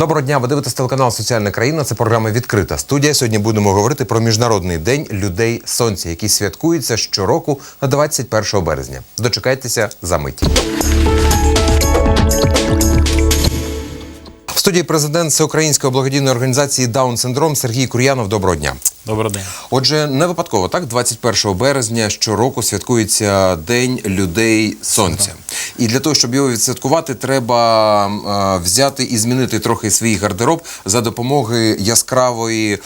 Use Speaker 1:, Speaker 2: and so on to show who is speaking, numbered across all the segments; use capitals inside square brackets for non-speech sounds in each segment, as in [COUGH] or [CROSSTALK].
Speaker 1: Доброго дня, ви дивитесь телеканал Соціальна країна. Це програма відкрита студія. Сьогодні будемо говорити про міжнародний день людей сонця, який святкується щороку 21 березня. Дочекайтеся за мить. В студії президент Всеукраїнської благодійної організації Даун Синдром Сергій Кур'янов. Доброго дня.
Speaker 2: Добрий день.
Speaker 1: Отже, не випадково так, 21 березня щороку святкується День людей сонця. І для того, щоб його відсвяткувати, треба е, взяти і змінити трохи свій гардероб за допомогою яскравої, е,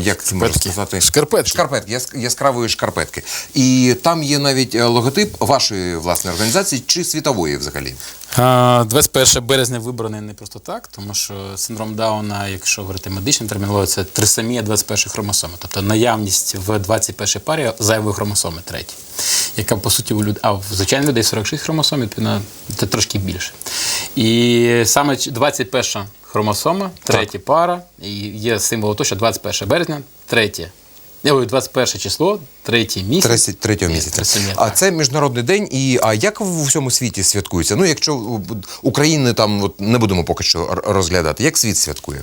Speaker 1: як це можна
Speaker 2: Шкарпетки.
Speaker 1: сказати,
Speaker 2: Шкарпетки.
Speaker 1: шкарпетки, яск- яскравої шкарпетки. І там є навіть е, логотип вашої власної організації чи світової взагалі.
Speaker 2: А, 21 березня вибраний не просто так, тому що синдром Дауна, якщо говорити медичним термінологією, це трисомія 21 хромосоми, тобто наявність в 21 парі зайвої хромосоми третій, яка по суті у людей, а в звичайних людей 46 хромосом, відповідно, це трошки більше. І саме ч- 21 хромосома, третя пара, і є символ того, що 21 березня, третє. Я говорю, 21 число, третій місяць.
Speaker 1: 33 місяця. А
Speaker 2: так.
Speaker 1: це міжнародний день. І а як в всьому світі святкується? Ну, якщо України там от не будемо поки що розглядати, як світ святкує?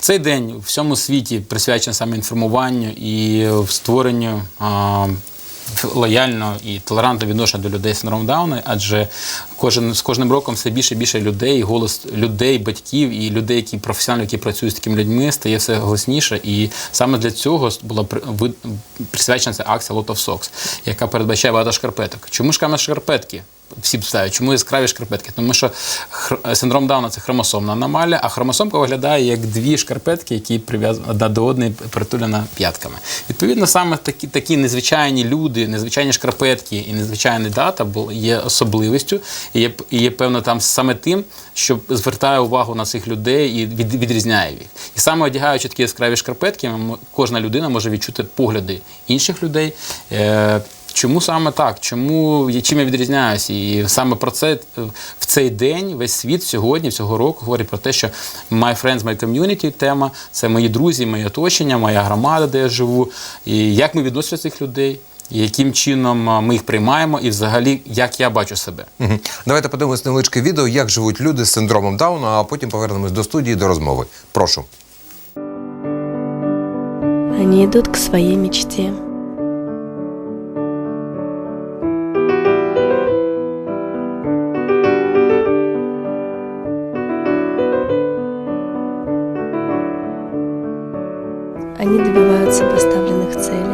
Speaker 2: Цей день в всьому світі присвячений саме інформуванню і створенню а, лояльного і толерантно відношення до людей з синдромом адже кожен з кожним роком все більше і більше людей, голос людей, батьків і людей, які професіонально які працюють з такими людьми, стає все голосніше. І саме для цього була присвячена ця акція Lot of Socks, яка передбачає багато шкарпеток. Чому ж саме шкарпетки? Всі ставлять. Чому яскраві шкарпетки? Тому що синдром Дауна це хромосомна аномалія, а хромосомка виглядає як дві шкарпетки, які прив'язані одна до одної притулені п'ятками. Відповідно, саме такі, такі незвичайні люди, незвичайні шкарпетки і незвичайна дата є особливістю, і є, і є певно там саме тим, що звертає увагу на цих людей і від, відрізняє їх. І саме одягаючи такі яскраві шкарпетки, кожна людина може відчути погляди інших людей. Е, Чому саме так? Чому я- чим я відрізняюся? І саме про це е, в цей день весь світ сьогодні, цього року говорить про те, що my friends, my community тема це мої друзі, моє оточення, моя громада, де я живу. І як ми відносимося до цих людей, і яким чином ми їх приймаємо, і взагалі як я бачу себе.
Speaker 1: Мгм. Давайте подивимось невеличке відео, як живуть люди з синдромом Дауна, а потім повернемось до студії до розмови. Прошу.
Speaker 3: Они идут к своей мечте. Добиваются поставленных целей.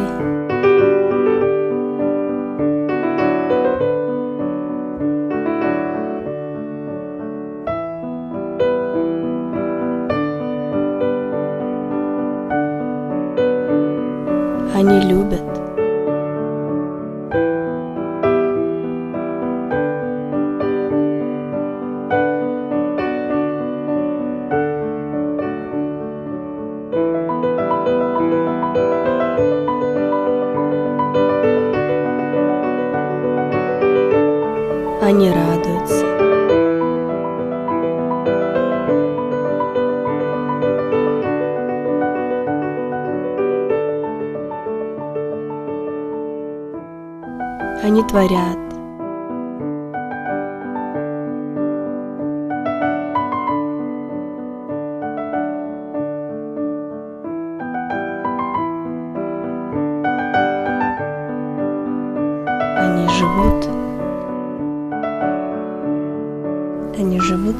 Speaker 3: Они любят.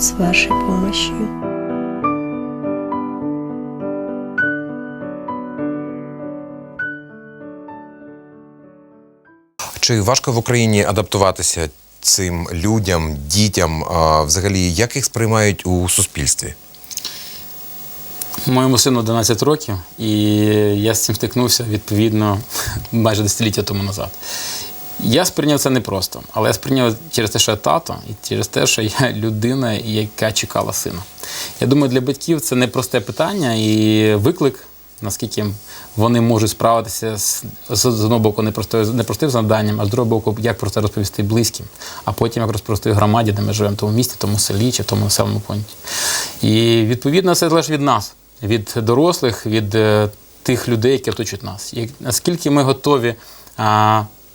Speaker 3: С вашей помощью.
Speaker 1: Чи важко в Україні адаптуватися цим людям, дітям? А, взагалі, як їх сприймають у суспільстві?
Speaker 2: Моєму сину 11 років, і я з цим стикнувся відповідно [LAUGHS] майже десятиліття тому назад. Я сприйняв це непросто, але я сприйняв через те, що я тато, і через те, що я [LAUGHS] людина, яка чекала сина. Я думаю, для батьків це непросте питання і виклик, наскільки вони можуть справитися з, з, одного боку непростим завданням, а з другого боку, як про це розповісти близьким, а потім як розповісти громаді, де ми живемо, тому місті, тому селі чи тому населеному пункті. І відповідно це залежить від нас, від дорослих, від е, тих людей, які оточують нас. І наскільки ми готові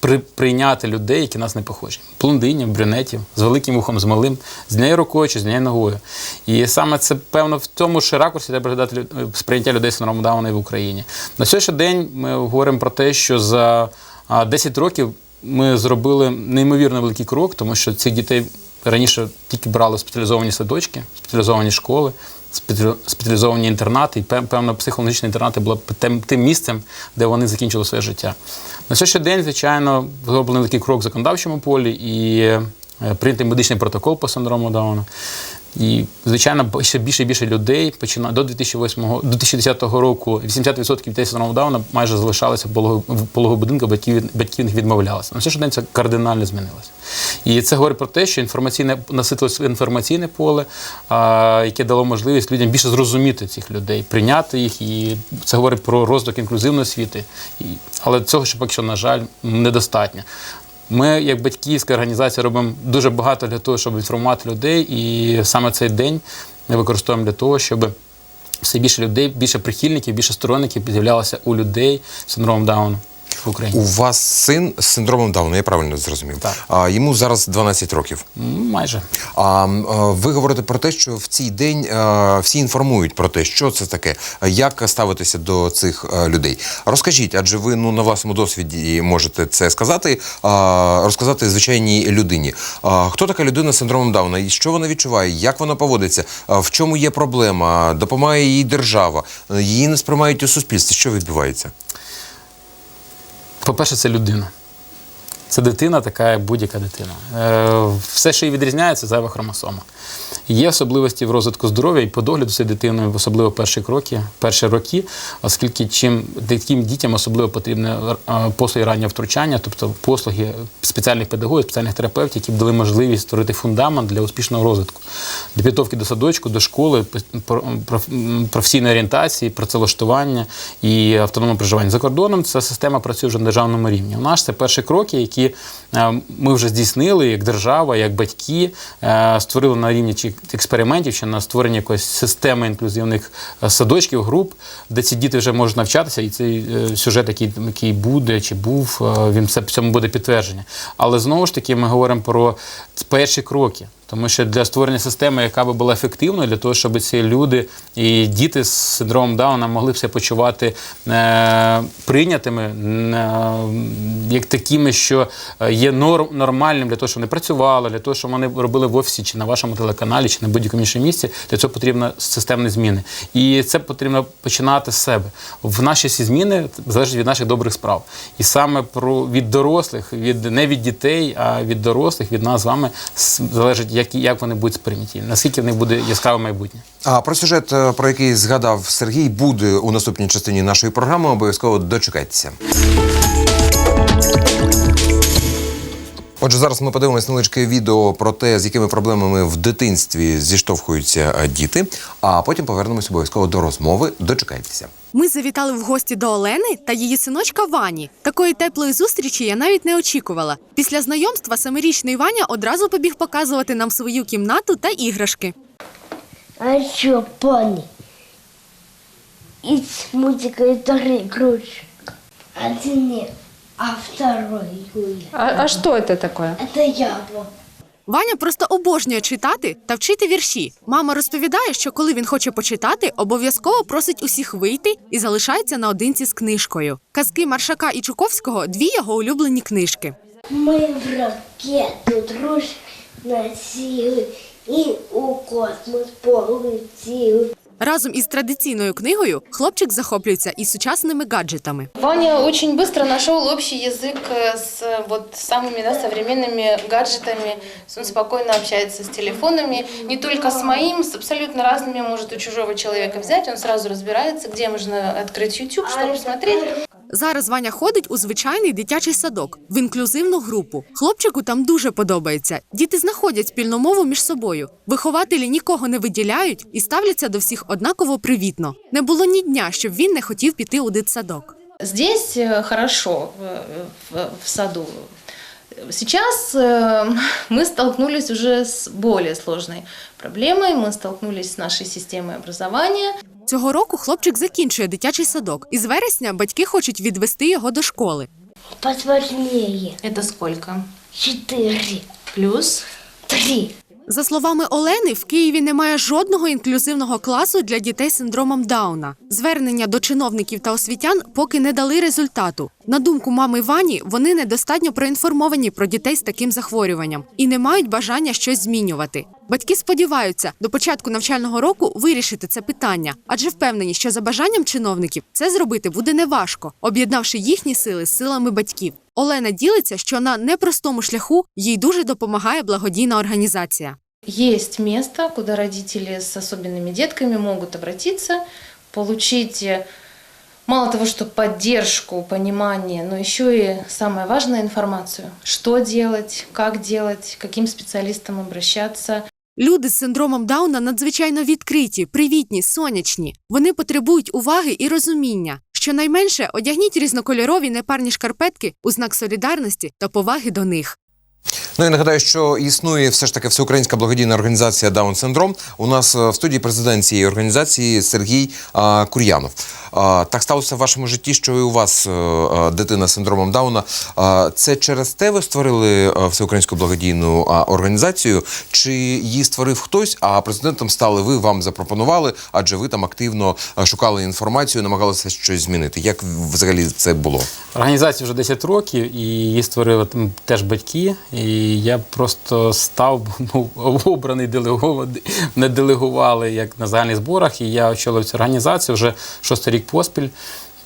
Speaker 2: при, прийняти людей, які нас не похожі. Блондинів, брюнетів, з великим вухом, з малим, з однією рукою чи з однією ногою. І саме це, певно, в тому ж ракурсі треба глядати сприйняття людей з синдромом в Україні. На сьогоднішній день ми говоримо про те, що за 10 років ми зробили неймовірно великий крок, тому що цих дітей раніше тільки брали спеціалізовані садочки, спеціалізовані школи, спеціалі- спеціалізовані інтернати, і пев- певно, психологічні інтернати були тим місцем, де вони закінчили своє життя. На сьогоднішній день, звичайно, зроблений такий крок в законодавчому полі і е, прийнятий медичний протокол по синдрому Дауна. І, звичайно, ще більше і більше людей почина... до 2008, до 2010 року 80% дітей з майже залишалися в пологових пологових будинках, батьків, них відмовлялися. На сьогоднішній день це кардинально змінилося. І це говорить про те, що інформаційне наситилось інформаційне поле, а, яке дало можливість людям більше зрозуміти цих людей, прийняти їх. І це говорить про розвиток інклюзивної освіти. І, але цього ще поки що, на жаль, недостатньо. Ми, як батьківська організація, робимо дуже багато для того, щоб інформувати людей, і саме цей день ми використовуємо для того, щоб все більше людей, більше прихильників, більше сторонників з'являлося у людей з синдромом Дауна в Україні.
Speaker 1: У вас син з синдромом Дауна, я правильно зрозумів.
Speaker 2: Так.
Speaker 1: А, йому зараз 12 років.
Speaker 2: Майже.
Speaker 1: А ви говорите про те, що в цей день е, всі інформують про те, що це таке, як ставитися до цих е, людей. Розкажіть, адже ви ну на власному досвіді можете це сказати, а, розказати звичайній людині. А, Хто така людина з синдромом Дауна? І що вона відчуває? Як вона поводиться? А, В чому є проблема? Допомагає їй держава? Її не сприймають у суспільстві. Що відбувається?
Speaker 2: По-перше, це людина. Це дитина, така будь-яка дитина. Е, все, що її відрізняє, це зайва хромосома. Є особливості в розвитку здоров'я і по догляду цієї дитини, особливо перші кроки, перші роки, оскільки чим таким дітям особливо потрібні е, послуги раннього втручання, тобто послуги спеціальних педагогів, спеціальних терапевтів, які б дали можливість створити фундамент для успішного розвитку, для підготовки до садочку, до школи, про- професійної орієнтації, працевлаштування і автономного проживання. За кордоном ця система працює вже на державному рівні. У нас це перші кроки, які е, ми вже здійснили як держава, як батьки, е, створили на рівні чи експериментів, чи на створення якоїсь системи інклюзивних е, садочків, груп, де ці діти вже можуть навчатися, і цей е, сюжет, який, який буде чи був, е, він це в цьому буде підтвердження. Але знову ж таки ми говоримо про перші кроки. Тому що для створення системи, яка би була ефективною, для того, щоб ці люди і діти з синдромом Дауна могли б себе почувати е, прийнятими, е, як такими, що є норм, нормальним для того, щоб вони працювали, для того, щоб вони робили в офісі чи на вашому телеканалі, чи на будь-якому іншому місці. Для цього потрібно системні зміни. І це потрібно починати з себе. В наші всі зміни залежать від наших добрих справ. І саме про від дорослих, від не від дітей, а від дорослих, від нас з вами залежить, як, як вони будуть сприйняті, наскільки в них буде яскраве майбутнє.
Speaker 1: А про сюжет, е, про який згадав Сергій, буде у наступній частині нашої програми. Обов'язково дочекайтеся. Отже, зараз ми подивимось невеличке відео про те, з якими проблемами в дитинстві зіштовхуються е, діти. А потім повернемось обов'язково до розмови. Дочекайтеся.
Speaker 4: Ми завітали в гості до Олени та її синочка Вані. Такої теплої зустрічі я навіть не очікувала. Після знайомства семирічний Ваня одразу побіг показувати нам свою кімнату та іграшки.
Speaker 5: А еще пони. Из мультика «Второй круче». Один не, а второй
Speaker 6: А, а что это такое?
Speaker 5: Это яблоко.
Speaker 4: Ваня просто обожнює читати та вчити вірші. Мама розповідає, що коли він хоче почитати, обов'язково просить усіх вийти і залишається наодинці з книжкою. Казки Маршака і Чуковського дві його улюблені книжки.
Speaker 5: Ми в ракету дружно носили і у космос полетели.
Speaker 4: Разом із традиційною книгою хлопчик захоплюється і сучасними гаджетами.
Speaker 7: Ваня очень быстро нашел общий язык э, с э, вот самыми да, современными гаджетами. Он спокойно общается с телефонами, не только с моим, с абсолютно разными может у чужого человека взять. Он сразу разбирается, где можно открыть YouTube, что посмотреть.
Speaker 4: Зараз Ваня ходить у звичайний дитячий садок в інклюзивну групу. Хлопчику там дуже подобається. Діти знаходять спільну мову між собою. Вихователі нікого не виділяють і ставляться до всіх однаково привітно. Не було ні дня, щоб він не хотів піти у дитсадок.
Speaker 7: Здесь э, хорошо в, в- в саду. Сейчас э, мы столкнулись уже с более сложной проблемой. Мы столкнулись с нашей системой образования.
Speaker 4: Цього року хлопчик закінчує дитячий садок, і з вересня батьки хочуть відвести його до школи.
Speaker 5: Посважніє.
Speaker 7: Це скільки?
Speaker 5: Чотири.
Speaker 7: Плюс?
Speaker 5: Три.
Speaker 4: За словами Олени, в Києві немає жодного інклюзивного класу для дітей з синдромом Дауна. Звернення до чиновників та освітян поки не дали результату. На думку мами Вані, вони недостатньо проінформовані про дітей з таким захворюванням і не мають бажання щось змінювати. Батьки сподіваються до початку навчального року вирішити це питання, адже впевнені, що за бажанням чиновників це зробити буде неважко, об'єднавши їхні сили з силами батьків. Олена ділиться, що на непростому шляху їй дуже допомагає благодійна організація.
Speaker 7: Есть место, куда родители особенными детками могут обратиться, получить э, мало того, что поддержку, понимание, но еще и самое важное информацию. Что делать, как делать, каким специалистам обращаться.
Speaker 4: Люди з синдромом Дауна надзвичайно відкриті, привітні, сонячні. Вони потребують уваги і розуміння. Щонайменше одягніть різнокольорові непарні шкарпетки у знак солідарності та поваги до них.
Speaker 1: Ну і нагадаю, що існує все ж таки всеукраїнська благодійна організація Даун Синдром. У нас е, в студії президент цієї організації Сергій а, Кур'янов. Так сталося в вашому житті, що і у вас е, е, дитина з синдромом Дауна. Це через те ви створили е, всеукраїнську благодійну організацію? Чи її створив хтось, а президентом стали ви, вам запропонували, адже ви там активно шукали інформацію, намагалися щось змінити. Як взагалі це було?
Speaker 2: Організації вже 10 років, і її створили теж батьки. І я просто став [LAUGHS] ну, обраний делегований, не делегували як на загальних зборах. І я очолив цю організацію вже шостий рік поспіль.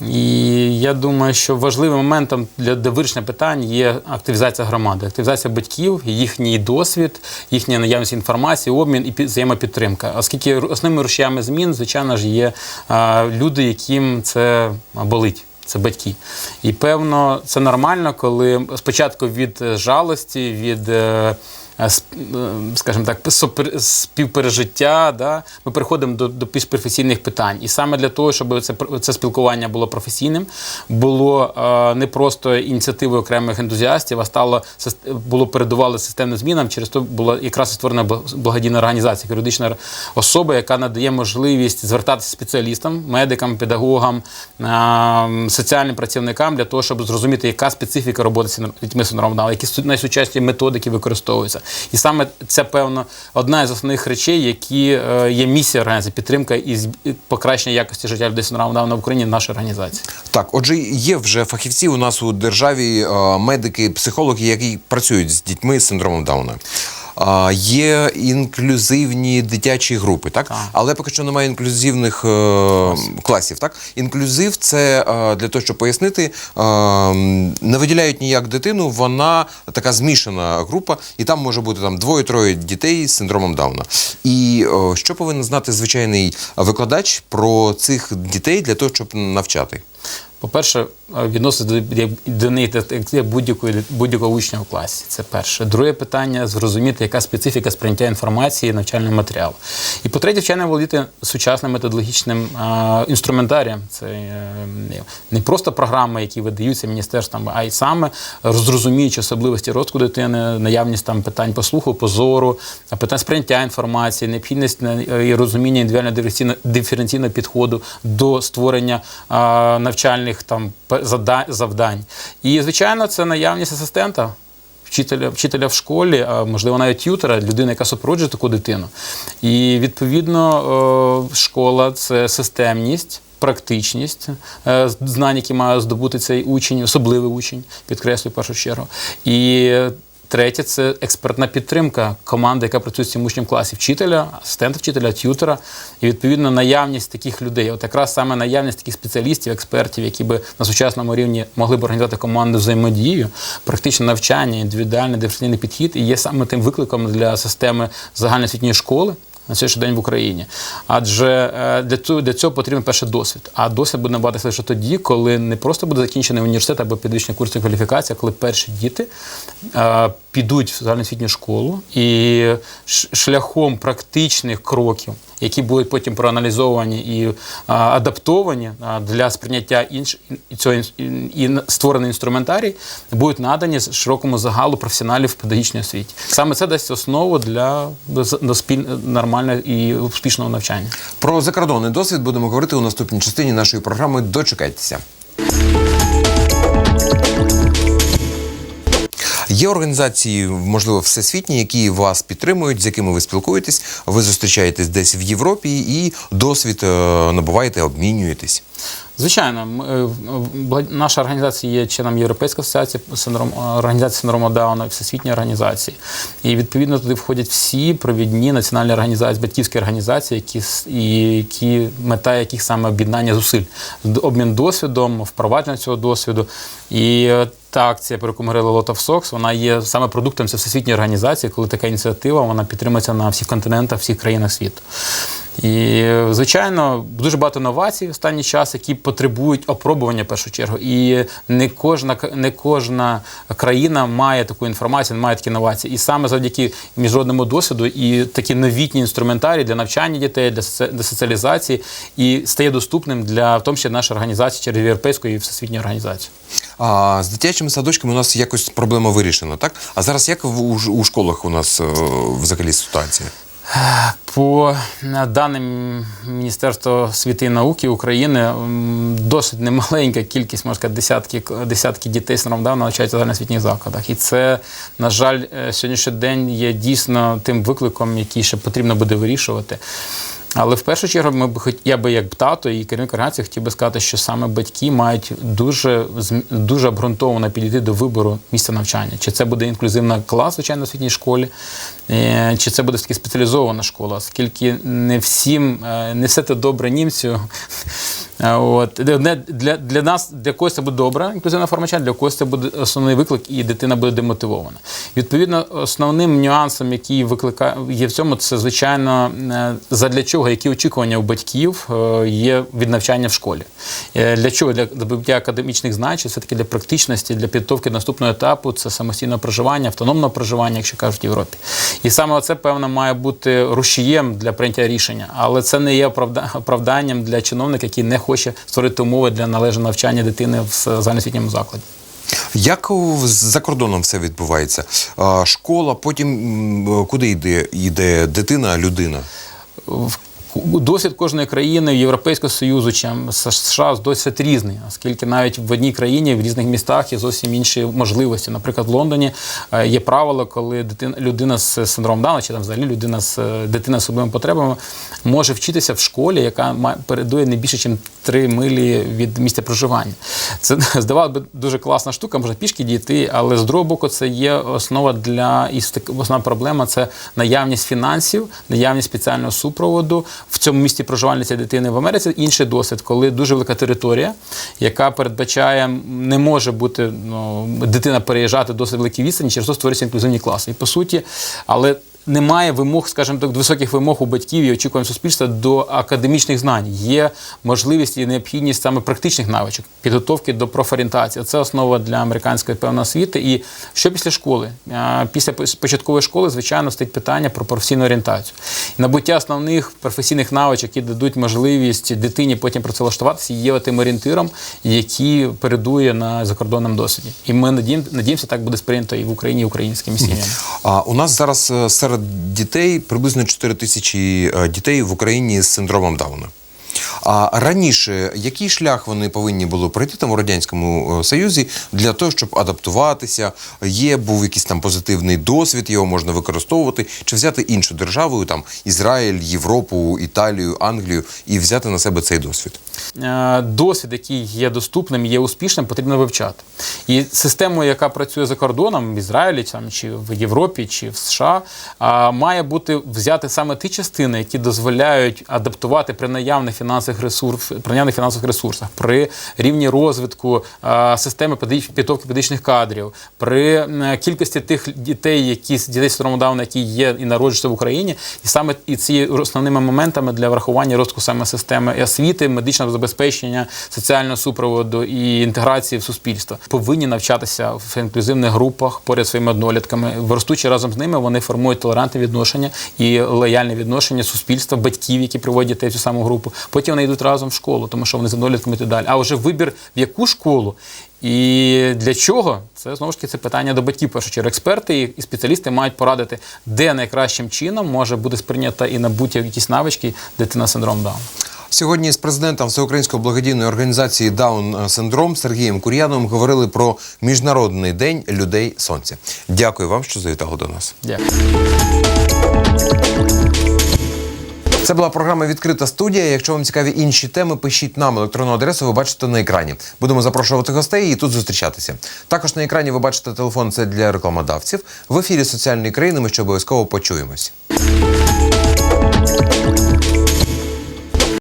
Speaker 2: І я думаю, що важливим моментом для вирішення питань є активізація громади, активізація батьків, їхній досвід, їхня наявність інформації, обмін і під- взаємопідтримка. Оскільки основними рушіями змін, звичайно ж, є люди, яким це болить. Це батьки. І певно, це нормально, коли спочатку від е, жалості, від, е, скажімо так, співпережиття, да, ми переходимо до, до більш професійних питань. І саме для того, щоб це, це спілкування було професійним, було е, не просто ініціативою окремих ентузіастів, а стало було передувало системним змінам. Через то була якраз створена благодійна організація, юридична особа, яка надає можливість звертатися спеціалістам, медикам, педагогам, е, соціальним працівникам для того, щоб зрозуміти, яка специфіка роботи з дітьми з синдромом Дауна, які су- найсучасніші методики використовуються. І саме це, певно, одна із основних речей, які е, є місія організації, підтримка і покращення якості життя людей з в Україні нашої організації.
Speaker 1: Так, отже, є вже фахівці у нас у державі, е, медики, психологи, які працюють з дітьми з синдромом Дауна. Є інклюзивні дитячі групи, так?
Speaker 2: Так.
Speaker 1: Але поки що немає інклюзивних е, класів. Так? Інклюзив це е, для того, щоб пояснити, е, не виділяють ніяк дитину, вона така змішана група, і там може бути там двоє-троє дітей з синдромом Дауна. І е, що повинен знати звичайний викладач про цих дітей для того, щоб навчати?
Speaker 2: По-перше, е, відносити до, до них як- як будь-якої будь-якого учня в класі. Це перше. Друге питання зрозуміти, яка специфіка сприйняття інформації навчального матеріалу. І по-третє, вчено володіти сучасним методологічним е, інструментарієм. Це е, не просто програми, які видаються міністерством, а й саме зрозуміючи особливості розвитку дитини, наявність там питань по слуху, по зору, питань сприйняття інформації, необхідність е, і розуміння диференційно- диференційного підходу до створення е, навчальних там завдань. І звичайно, це наявність асистента. Вчителя, вчителя в школі, а можливо навіть т'ютера, людина, яка супроводжує таку дитину. І відповідно е, школа це системність, практичність е, знань, які має здобути цей учень, особливий учень, підкреслюю в першу чергу. І Третє це експертна підтримка команди, яка працює з цим учнем класі, вчителя, асистента вчителя, т'ютера. І відповідно наявність таких людей. От якраз саме наявність таких спеціалістів, експертів, які би на сучасному рівні могли б організувати команду взаємодію, практичне навчання, індивідуальний диверсійний підхід і є саме тим викликом для системи загальноосвітньої школи. На сьогоднішній день в Україні. Адже е, для цього, для цього потрібен перший досвід. А досвід буде набагатися лише тоді, коли не просто буде закінчений університет або підвищення курсу кваліфікації, а коли перші діти е, підуть в загальноосвітню школу і шляхом практичних кроків, які будуть потім проаналізовані і адаптовані для сприйняття інш, цього і, створений інструментарій, будуть надані широкому загалу професіоналів в педагогічній освіті. Саме це дасть основу для нормального і успішного навчання.
Speaker 1: Про закордонний досвід будемо говорити у наступній частині нашої програми. Дочекайтеся. Є організації, можливо, всесвітні, які вас підтримують, з якими ви спілкуєтесь, ви зустрічаєтесь десь в Європі і досвід е, набуваєте, обмінюєтесь.
Speaker 2: Звичайно, м- е, наша організація є членом Європейської асоціації синдром, організації синдрому Дауна, всесвітньої організації. І відповідно туди входять всі провідні національні організації, батьківські організації, які, і які мета яких саме об'єднання зусиль, обмін досвідом, впровадження цього досвіду. І е, та акція, про яку ми говорили Lot of Socks, вона є саме продуктом всесвітньої організації, коли така ініціатива вона підтримується на всіх континентах, всіх країнах світу. І, звичайно, дуже багато новацій в останній час, які потребують опробування в першу чергу. І не кожна, не кожна країна має таку інформацію, не має такі новації. І саме завдяки міжнародному досвіду і такі новітні інструментарії для навчання дітей, для соціалізації, і стає доступним для в тому числі нашої організації через європейську і всесвітню організацію.
Speaker 1: А з дитячими садочками у нас якось проблема вирішена, так? А зараз як у, у школах у нас е, взагалі ситуація?
Speaker 2: По даним Міністерства освіти і науки України, досить немаленька кількість, можна сказати, десятки, десятки дітей з Дауна навчаються в загальноосвітніх закладах. І це, на жаль, е, сьогоднішній день є дійсно тим викликом, який ще потрібно буде вирішувати. Але в першу чергу ми б я би як тато і керівник організації хотів би сказати, що саме батьки мають дуже дуже обґрунтовано підійти до вибору місця навчання. Чи це буде інклюзивна клас, звичайно, в освітній школі, е, чи це буде таки спеціалізована школа, оскільки не всім, е, не все те добре німцю. От для, для, нас для когось це буде добре, інклюзивна форма навчання, для когось це буде основний виклик, і дитина буде демотивована. Відповідно, основним нюансом, який викликає є в цьому, це звичайно е, задля чого, які очікування у батьків е, є від навчання в школі. Е, Для чого? Для здобуття академічних знань, чи все таки для практичності, для підготовки наступного етапу, це самостійне проживання, автономне проживання, якщо кажуть в Європі. І саме це певно має бути рушієм для прийняття рішення, але це не є оправда- оправданням для чиновника, який не хоче створити умови для належного навчання дитини в загальноосвітньому закладі.
Speaker 1: Як за кордоном все відбувається? Школа, потім куди йде, йде дитина, людина?
Speaker 2: Досвід кожної країни Європейського Союзу чи США досить різний, оскільки навіть в одній країні в різних містах є зовсім інші можливості. Наприклад, в Лондоні е, є правило, коли дитина людина з синдромом Дауна, чи там взагалі людина з е, дитина з особливими потребами може вчитися в школі, яка передує не більше, ніж 3 милі від місця проживання. Це [LAUGHS] здавалося б дуже класна штука, можна пішки дійти, але з другого боку, це є основа для і основна проблема це наявність фінансів, наявність спеціального супроводу в цьому місті проживання цієї дитини в Америці. Інший досвід, коли дуже велика територія, яка передбачає, не може бути ну, дитина переїжджати досить великі відстані, через то створюються інклюзивні класи. І по суті, але немає вимог, скажімо так, високих вимог у батьків і очікувань суспільства до академічних знань. Є можливість і необхідність саме практичних навичок, підготовки до профорієнтації. Це основа для американської певної освіти. І що після школи? Після початкової школи, звичайно, стоїть питання про професійну орієнтацію. Набуття основних професійних навичок, які дадуть можливість дитині потім працевлаштуватися, є тим орієнтиром, який передує на закордонному досвіді. І ми надіємо, надіємося, так буде сприйнято і в Україні, і українськими сім'ями.
Speaker 1: А у нас зараз е, серед дітей приблизно 4 тисячі е, дітей в Україні з синдромом Дауна. А раніше який шлях вони повинні були пройти там у радянському е, союзі для того, щоб адаптуватися? Є був якийсь там позитивний досвід, його можна використовувати, чи взяти іншу державу, там Ізраїль, Європу, Італію, Англію, і взяти на себе цей досвід.
Speaker 2: Е, досвід, який є доступним, є успішним, потрібно вивчати. І систему, яка працює за кордоном в Ізраїлі, там, чи в Європі, чи в США, має бути взяти саме ті частини, які дозволяють адаптувати при наявних фінансових ресурсах, при наявних фінансових ресурсах, при рівні розвитку системи підготовки педагогічних кадрів, при кількості тих дітей, які дітей синдромом які є і народжуються в Україні, і саме і ці основними моментами для врахування розвитку саме системи освіти, медичного забезпечення, соціального супроводу і інтеграції в суспільство. Повинні навчатися в інклюзивних групах поряд своїми однолітками. Ростучи разом з ними, вони формують толерантне відношення і лояльне відношення суспільства, батьків, які приводять дітей цю саму групу. Потім вони йдуть разом в школу, тому що вони з однолітками далі. А вже вибір в яку школу. І для чого це знову ж таки це питання до батьків. Першу чергу експерти і- і спеціалісти мають порадити, де найкращим чином може бути сприйнята і набуті якісь навички дитина з синдромом Дауна.
Speaker 1: Сьогодні з президентом Всеукраїнської благодійної організації Даун Синдром Сергієм Кур'яновим говорили про міжнародний день людей сонця. Дякую вам, що завітали до нас.
Speaker 2: Дякую.
Speaker 1: Це була програма Відкрита студія. Якщо вам цікаві інші теми, пишіть нам електронну адресу. Ви бачите на екрані. Будемо запрошувати гостей і тут зустрічатися. Також на екрані ви бачите телефон. Це для рекламодавців. В ефірі соціальної країни. Ми ще обов'язково почуємось.